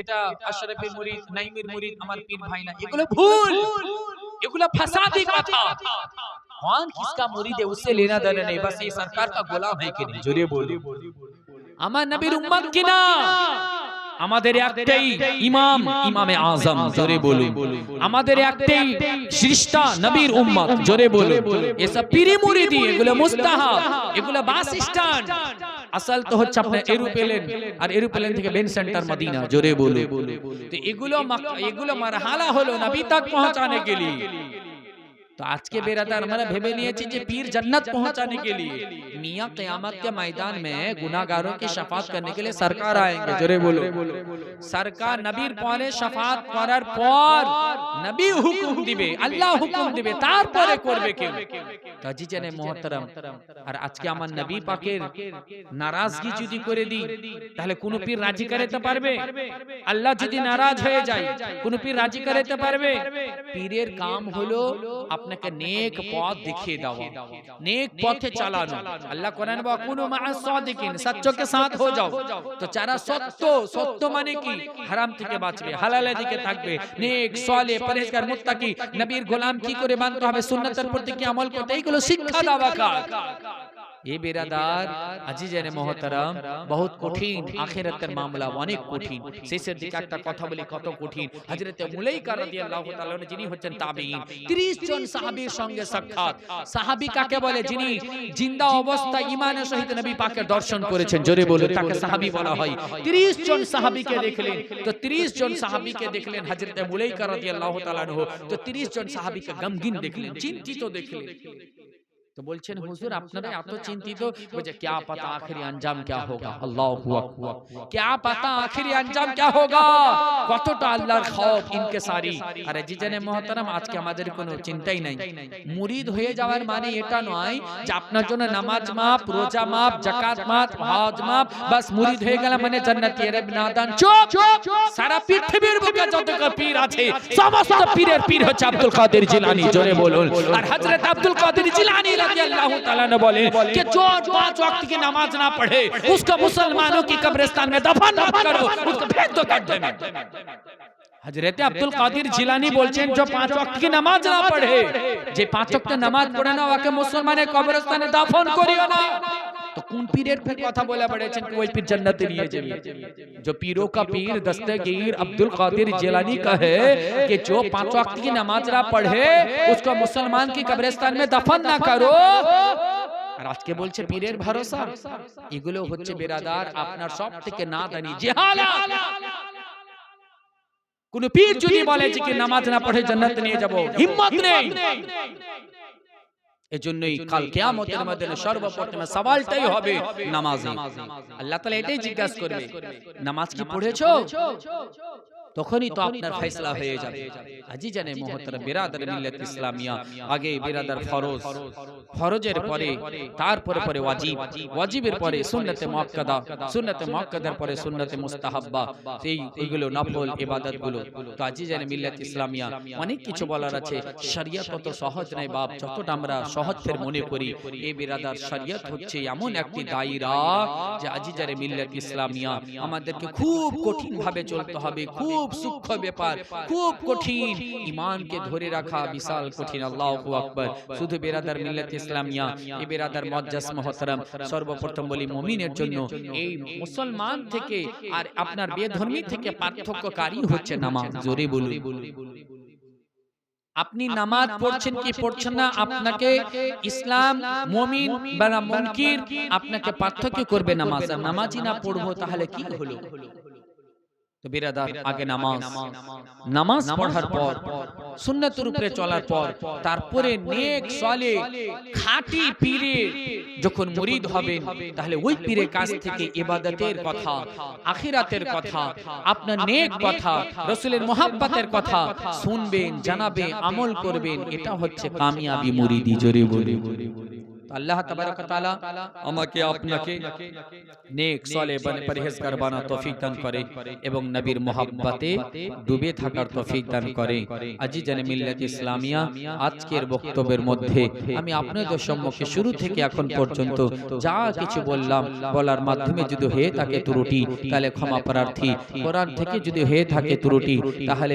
এটা আশরাফের মুরিদ নাইমের মুরিদ আমার পীর ভাই না এগুলো ভুল এগুলো ফাসাদি কথা कौन किसका मुरीद है उससे लेना देना नहीं बस ये सरकार का गुलाम है कि नहीं जोरे बोलो আমার নবীর উম্মত কিনা আমাদের একটাই ইমাম ইমামে আজম জোরে বলুন আমাদের একটাই সৃষ্টা নবীর উম্মত জোরে বলুন এসব পীরি মুরিদি এগুলো মুস্তাহাব এগুলো বাস স্ট্যান্ড আসাল তো হচ্ছে আপনার এরোপ্লেন আর এরোপ্লেন থেকে বেন সেন্টার মদিনা জোরে বলে তো এগুলো এগুলো মারহালা হলো নবী তাক পৌঁছানে কে লিয়ে तो आज के बेरादार हमारा भेबे নিয়েছি যে পীর जन्नत पहुंचाने के लिए मियां कयामत के मैदान में गुनाहगारों की शफात करने के लिए सरकार आएंगे जोरे बोलो সরকার নবীর পরে শফাত করার পর নবী হুকুম দিবে আল্লাহ হুকুম দিবে তারপরে করবে কেউ কাজী জানে মহতারাম আর আজকে আমার নবী পাকের নারাজগি যদি করে দিই তাহলে কোন পীর রাজি করাতে পারবে আল্লাহ যদি নারাজ হয়ে যায় কোন পীর রাজি করাতে পারবে পীরের কাম হলো আপনাকে नेक পথ দেখিয়ে দাও नेक পথে চালানো আল্লাহ কোরআন বা কুনু মাআস সাদিকিন সত্যকে সাথ হয়ে যাও তো যারা সত্য সত্য মানে কি হারাম থেকে বাঁচবে হালালের দিকে থাকবে नेक সালে পরহেজগার মুত্তাকি নবীর গোলাম কি করে মানতে হবে সুন্নাতের প্রতি কি আমল করতে এইগুলো শিক্ষা দাও কা এ বেরাদার আজিজেনে মহতারাম বহুত কঠিন আখিরাতের মামলা অনেক কঠিন। শেষের দিকে একটা কথা বলি কত কঠিন। হযরতে মুলাইকা রাদিয়াল্লাহু তাআলা যিনি হচ্ছেন তাবেঈন 30 জন সাহাবীর সঙ্গে সাক্ষাৎ। সাহাবী কাকে বলে? যিনি জিন্দা অবস্থায় ঈমানের সহিত নবী পাকের দর্শন করেছেন। জোরে বলুন তাকে সাহাবী বলা হয়। 30 জন সাহাবীকে দেখলেন। তো 30 জন সাহাবীকে দেখলেন হযরতে মুলাইকা রাদিয়াল্লাহু তাআলা তো 30 জন সাহাবীকে গমগিন দেখলেন চিন্তিত দেখলেন তো বলছেন হুজুর আপনারা এত চিন্তিত বলছে क्या पता आखिरी अंजाम क्या होगा अल्लाह हुआ क्या पता आखिरी अंजाम क्या होगा কতটা আল্লাহর খौफ ইনকে সারি আরে জিজানে মহতারাম আজকে আমাদের কোনো চিন্তাই নাই। মুরিদ হয়ে যাওয়ার মানে এটা নয় যে আপনার জন্য নামাজ মাপ রোজা মাপ যাকাত মাপ হজ মাপ বাস মুরিদ মানে হয়ে গেল মানে জান্নাতি এর নাদান। চুপ সারা পৃথিবীর বুকে যত পীর আছে সমস্ত পীরের পীর হচ্ছে আব্দুল কাদের জিলানী জোরে বলুন আর হযরত আব্দুল কাদের জিলানী রাদিয়াল্লাহু তাআলা ने बोले कि जो पांच वक्त की नमाज ना पढ़े उसको मुसलमानों की कब्रिस्तान में दफन मत करो उसको फेंक दो गड्ढे में হযরত আব্দুল কাদের জিলানী বলছেন যে পাঁচ ওয়াক্ত কি নামাজ না পড়ে যে পাঁচ ওয়াক্ত নামাজ পড়ে না ওকে মুসলমানের কবরস্থানে দাফন করিও না तो कौन पीर फिर কথা বলে বলেছেন कि वही पीर जन्नत নিয়ে যাবে जो पीरों का पीर दस्तगीर अब्दुल कादिर जिलानी का है कि जो पांच वक्त की नमाज ना पढ़े उसको मुसलमान की कब्रिस्तान में दफन ना करो আর আজকে বলছে পীরের ভরসা এগুলো হচ্ছে বেরাদার আপনার সব থেকে না দানি জেহালাত কোন পীর যদি বলে যে কি নামাজ না পড়ে জান্নাত নিয়ে যাব হিম্মত নেই এজন্যই কাল কেয়ামতের ময়দানে সর্বপ্রথমে সওয়ালটাই হবে নামাজ। আল্লাহ তাআলা এটাই জিজ্ঞাসা করবে নামাজ কি পড়েছো? তখনই তো আপনার ফয়সালা হয়ে যাবে। আজি জানে মোহতরম বিরাদার মিল্লাত ইসলামিয়া আগে বিরাদার ফরজ ফরজের পরে তারপরে পরে ওয়াজিব ওয়াজিবের পরে সুন্নতে মুআক্কাদা সুন্নতে মুআক্কাদার পরে সুন্নতে মুস্তাহাব্বা। এই এইগুলো নফল ইবাদতগুলো। তো আজি জানে মিল্লাত ইসলামিয়া অনেক কিছু বলার আছে। শরিয়ত কত সহজ নয় বাপ যতটা আমরা সহজ ফের মনে করি এই বিরাদার শরিয়ত হচ্ছে এমন একটি দায়রা যে আজি জানে মিল্লাত ইসলামিয়া। আমাদেরকে খুব কঠিন ভাবে চলতে হবে খুব সূক্ষ্ম ব্যাপার, খুব কঠিন। ইমানকে ধরে রাখা বিশাল কঠিন, আল্লাহু আকবার। শুধু বেরাদার মিল্লাত ইসলামিয়া, এই বেরাদার মুআজ্জাজ মুহতারাম, সর্বপ্রথম বলি মুমিনের জন্য, এই মুসলমান থেকে আর আপনার বেধর্মী থেকে পার্থক্যকারী হচ্ছে নামাজ। জোরে বলুন। আপনি নামাজ পড়ছেন কি পড়ছেন না? আপনাকে ইসলাম, মুমিন বা মুনকির, আপনাকে পার্থক্য করবে নামাজ। নামাজই না পড়ব, তাহলে কি হলো? তো বিরাদার আগে নামাজ। নামাজ। পড়ার পর সুন্নতের উপরে চলার পর তারপরে নেক সালে খাঁটি পীরে যখন murid হবেন তাহলে ওই পীরের কাছ থেকে ইবাদতের কথা আখিরাতের কথা আপনার নেক কথা রাসূলের মোহাব্বতের কথা শুনবেন জানাবে আমল করবেন এটা হচ্ছে কামিয়াবি মুরিদি জোরে বলে আল্লাহ তাবারক আমাকে, আপনাকে নেক সালে বনে পরহেজগার বানা তৌফিক দান করে এবং নবীর মোহাব্বতে ডুবে থাকার তৌফিক দান করে। আজি জানে মিল্লাত ইসলামিয়া, আজকের বক্তব্যের মধ্যে আমি আপনাদের সম্মুখে শুরু থেকে এখন পর্যন্ত যা কিছু বললাম বলার মাধ্যমে যদি হয়ে থাকে ত্রুটি, তাহলে ক্ষমা প্রার্থী। কোরআন থেকে যদি হয়ে থাকে ত্রুটি, তাহলে